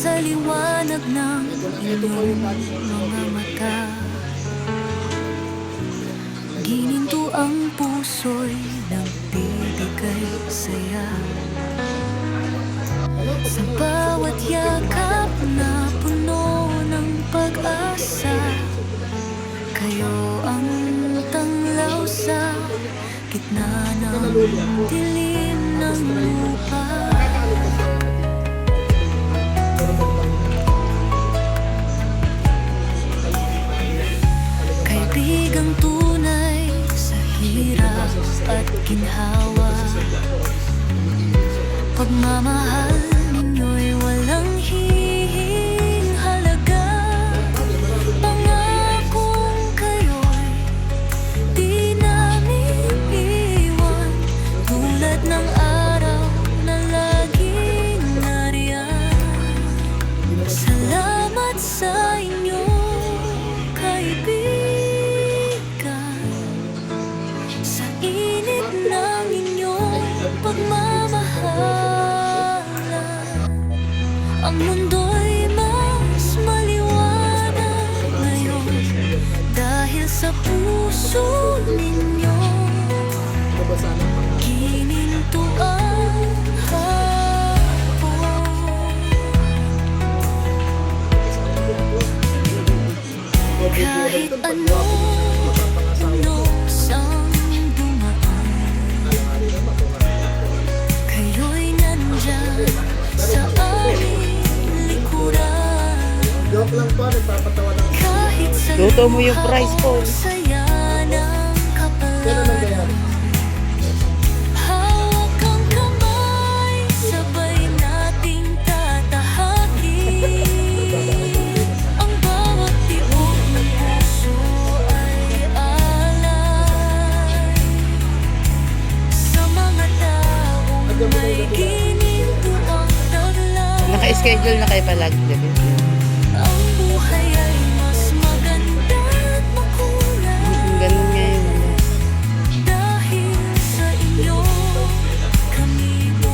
sa liwanag ng iyong mga mata. Gininto ang puso'y nagbibigay saya. Sa bawat yakap na puno ng pag-asa Kayo ang tanglaw sa gitna ng dilim at ginhawa. Pagmamahal Ang mundo'y mas maliwanag ngayon Dahil sa puso ninyo. Gininto ang hapon. Kahit ano Joke lang po, nagpapatawa lang. Luto mo yung price Kailan kapalan nangyayari? Hawak ang kamay, sabay nating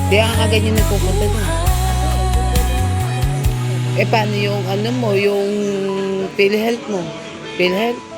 Di ang agad yun nagpupunta doon. Eh, paano yung ano mo, yung PhilHealth mo? PhilHealth?